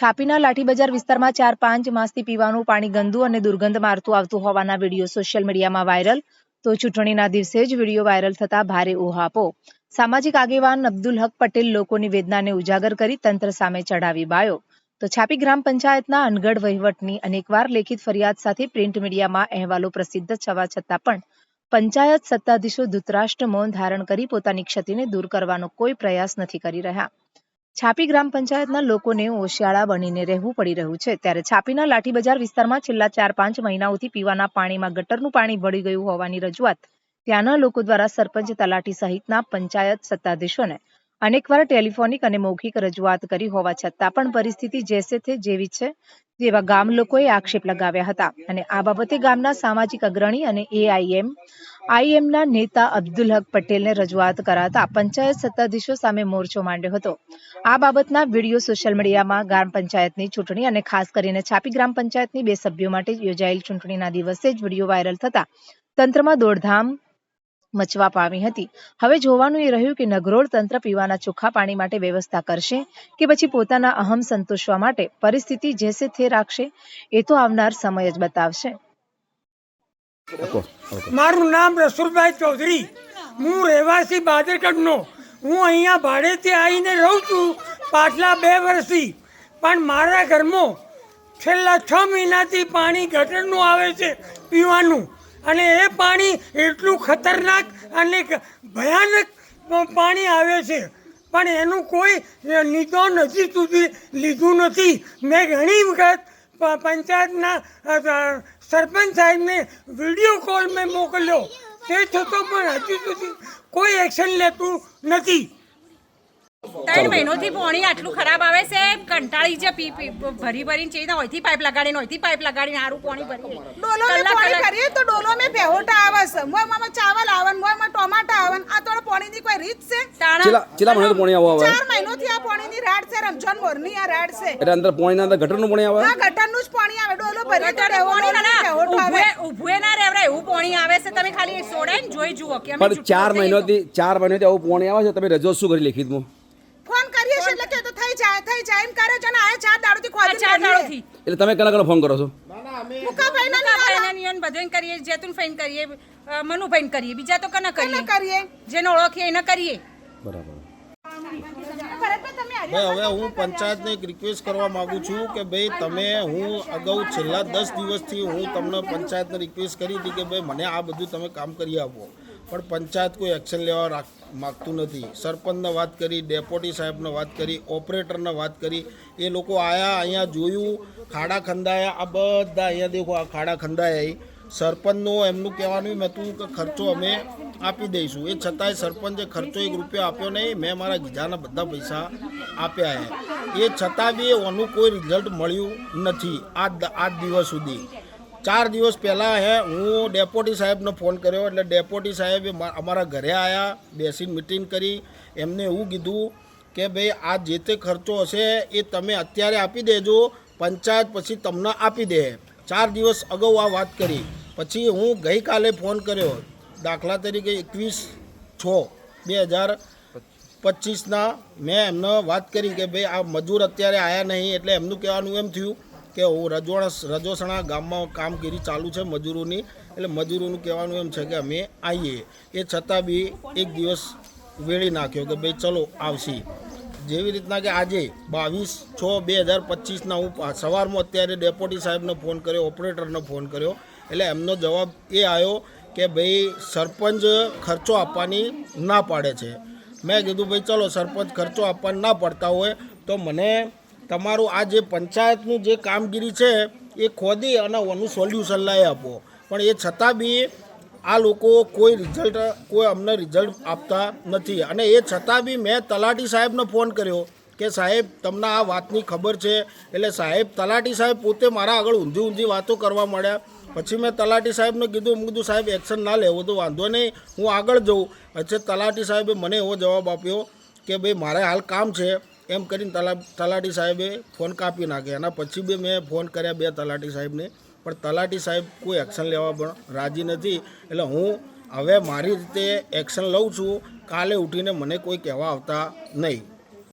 છાપીના લાઠી બજાર વિસ્તારમાં ચાર પાંચ માસથી પીવાનું પાણી ગંદુ અને દુર્ગંધ મારતું આવતું હોવાના વીડિયો સોશિયલ મીડિયામાં વાયરલ. તો ચૂંટણીના દિવસે જ વીડિયો વાયરલ થતા ભારે ઉહાપો. સામાજિક આગેવાન અબ્દુલ હક પટેલ લોકોની વેદનાને ઉજાગર કરી તંત્ર સામે ચઢાવી બાયો. તો છાપી ગ્રામ પંચાયતના અનગઢ વહીવટની અનેકવાર લેખિત ફરિયાદ સાથે પ્રિન્ટ મીડિયામાં અહેવાલો પ્રસિદ્ધ થવા છતાં પણ પંચાયત સત્તાધીશો ધૃતરાષ્ટ્ર મૌન ધારણ કરી પોતાની ક્ષતિને દૂર કરવાનો કોઈ પ્રયાસ નથી કરી રહ્યા. છાપી ગ્રામ પંચાયતના લોકોને ઓશિયાળા બનીને રહેવું પડી રહ્યું છે. ત્યારે છાપીના લાઠી બજાર વિસ્તારમાં છેલ્લા ચાર પાંચ મહિનાઓથી પીવાના પાણીમાં ગટરનું પાણી ભળી ગયું હોવાની રજૂઆત ત્યાંના લોકો દ્વારા સરપંચ તલાટી સહિતના પંચાયત સત્તાધીશોને અનેકવાર ટેલિફોનિક અને મૌખિક રજૂઆત કરી હોવા છતાં પણ પરિસ્થિતિ જેસે તે જેવી છે તેવા ગામ લોકોએ આક્ષેપ લગાવ્યા હતા. અને આ બાબતે ગામના સામાજિક અગ્રણી અને એઆઈએમ આઈએમના નેતા અબ્દુલ હક પટેલને રજૂઆત કરાતા પંચાયત સત્તાધીશો સામે મોરચો માંડ્યો હતો. આ બાબતના વીડિયો સોશિયલ મીડિયામાં ગ્રામ પંચાયતની ચૂંટણી અને ખાસ કરીને છાપી ગ્રામ પંચાયતની બે સભ્યો માટે યોજાયેલ ચૂંટણીના દિવસે જ વીડિયો વાયરલ થતા તંત્રમાં દોડધામ મચવા પામી હતી. હવે જોવાનું એ રહ્યું કે નગરોળ તંત્ર પીવાના ચોખ્ખા પાણી માટે વ્યવસ્થા કરશે કે પછી પોતાના અહમ સંતોષવા માટે પરિસ્થિતિ જેસે થે રાખશે એ તો આવનાર સમય જ બતાવશે. મારું નામ રસુલભાઈ ચૌધરી. હું રહેવાસી બાદરગઢનો હું અહીંયા ભાડેથી આવીને રહું છું પાછલા બે વર્ષથી. પણ મારા ઘરમાં છેલ્લા છ મહિનાથી પાણી ગટરનું આવે છે પીવાનું. અને એ પાણી એટલું ખતરનાક અને ભયાનક પાણી આવે છે. પણ એનું કોઈ નિદાન હજી સુધી લીધું નથી. મેં ઘણી વખત પંચાયતના સરપંચ સાહેબને વીડિયો કોલ મેં મોકલ્યો. તે છતાં પણ હજુ સુધી કોઈ એક્શન લેતું નથી. ત્રણ મહિનોથી પાણી આટલું ખરાબ આવે છે કંટાળી છે પી પી ભરી ભરીને ચેતા હોયથી પાઇપ લગાડીને હોયથી પાઇપ લગાડીને આરું પોણી ભરી ડોલો મે પોણી પાણી કરીએ તો ડોલો મે બેહોટા આવે છે. મોયમાં ચાવલ આવન મોયમાં ટોમાટા આવન આ તો પાણીની કોઈ રીત છે? તાણા ચેલા મહિનો પોણી આવો આવે? ચાર મહિનોથી આ પાણીની રાડ છે રમજાન મોરની આ રાડ છે. એટલે અંદર પાણીના અંદર ગટરનું પોણી આવે? આ ગટરનું જ પાણી આવે. ડોલો ભરીએ તો પોણી ના ઉભે ઉભે ના રેવરા એવું પાણી આવે છે તમે ખાલી સોડાઈને જોઈ જુઓ કે અમે પણ ચાર નથી મહિનાથી ચાર મહિનાથી આવું પાણી આવે છે તમે રજો શું કરી છીએ એટલે કે તો થઈ જાય થઈ જાય. એમ કરે છે ને આ ચાર દાડો થી ખોદી ચાર દાડોથી. એટલે તમે કલા કલા ફોન કરો છો? મુકા ભાઈ ના કાપાયના નિયન બધાને કરીએ જેતુન ફાઈન કરીએ અ, મનુભાઈને કરીએ બીજા તો કના કરીએ. કરીએ. જેને ઓળખીએ એને કરીએ. બરાબર. ભાઈ હવે હું પંચાયતને એક રિક્વેસ્ટ કરવા માગું છું કે ભાઈ તમે હું અગાઉ છેલ્લા દસ દિવસથી હું તમને પંચાયતને રિક્વેસ્ટ કરી હતી કે ભાઈ મને આ બધું તમે કામ કરી આપો. પણ પંચાયત કોઈ એક્શન લેવા રાખ માગતું નથી. સરપંચને વાત કરી ડેપોટી સાહેબને વાત કરી, ઓપરેટરને વાત કરી. એ લોકો આયા, અહીંયા જોયું, ખાડા ખંદાયા આ બધા અહીંયા દેખો, આ ખાડા ખંદાયા. સરપંચનું એમનું કહેવાનું મેં હતું કે ખર્ચો અમે આપી દઈશું. એ છતાંય સરપંચે ખર્ચો એક રૂપિયો આપ્યો નહીં, મેં મારા ગીજાના બધા પૈસા આપ્યા એ છતાં બી એનું કોઈ રિઝલ્ટ મળ્યું નથી આજ આજ દિવસ સુધી. ચાર દિવસ પહેલાં હે, હું ડેપોટી સાહેબને ફોન કર્યો એટલે ડેપોટી સાહેબે અમારા ઘરે આવ્યા બેસીને મિટિંગ કરી. એમને એવું કીધું કે ભાઈ, આ જે તે ખર્ચો હશે એ તમે અત્યારે આપી દેજો, પંચાયત પછી તમને આપી દે. ચાર દિવસ અગાઉ આ વાત કરી. પછી હું ગઈકાલે ફોન કર્યો, દાખલા તરીકે એકવીસ છ, બે હજાર પચીસના. મેં એમને વાત કરી કે ભાઈ, આ મજૂર અત્યારે આવ્યા નહીં, એટલે એમનું કહેવાનું એમ થયું કે હું રજોણા રજોસણા ગામમાં કામગીરી ચાલુ છે મજૂરોની. એટલે મજૂરોનું કહેવાનું એમ છે કે અમે આવીએ એ છતાં બી એક દિવસ વેળી નાખ્યો કે ભાઈ ચલો આવશે. જેવી રીતના કે આજે બાવીસ છ બે હજાર પચીસના હું સવારમાં અત્યારે ડેપ્યુટી સાહેબને ફોન કર્યો, ઓપરેટરને ફોન કર્યો. એટલે એમનો જવાબ એ આવ્યો કે ભાઈ સરપંચ ખર્ચો આપવાની ના પાડે છે. મેં કીધું ભાઈ ચલો સરપંચ ખર્ચો આપવાની ના પડતા હોય તો મને તમારું આ જે પંચાયતનું જે કામગીરી છે, એ ખોદી અને ઓનું સોલ્યુશન લાવી આપો. પણ એ છતાં બી આ લોકો કોઈ રિઝલ્ટ કોઈ અમને રિઝલ્ટ આપતા નથી. અને એ છતાં બી મેં તલાટી સાહેબને ફોન કર્યો કે, સાહેબ, તમને આ વાતની ખબર છે. એટલે સાહેબ, તલાટી સાહેબ, પોતે મારા આગળ ઊંધી ઊંધી વાતો કરવા મળ્યા પછી મેં તલાટી સાહેબને કીધું, મેં કીધું, સાહેબ એક્શન ના લેવો તો વાંધો નહીં, હું આગળ જઉં. પછી તલાટી સાહેબે મને એવો જવાબ આપ્યો કે, ભાઈ, મારે હાલ કામ છે એમ કરીને તલા, તલાટી સાહેબે ફોન કાપી નાખ્યા એના પછી બી મેં ફોન કર્યા બે તલાટી સાહેબને. પણ તલાટી સાહેબ કોઈ એક્શન લેવા પણ રાજી નથી. એટલે હું હવે મારી રીતે એક્શન લઉં છું. કાલે ઉઠીને મને કોઈ કહેવા આવતા નહીં.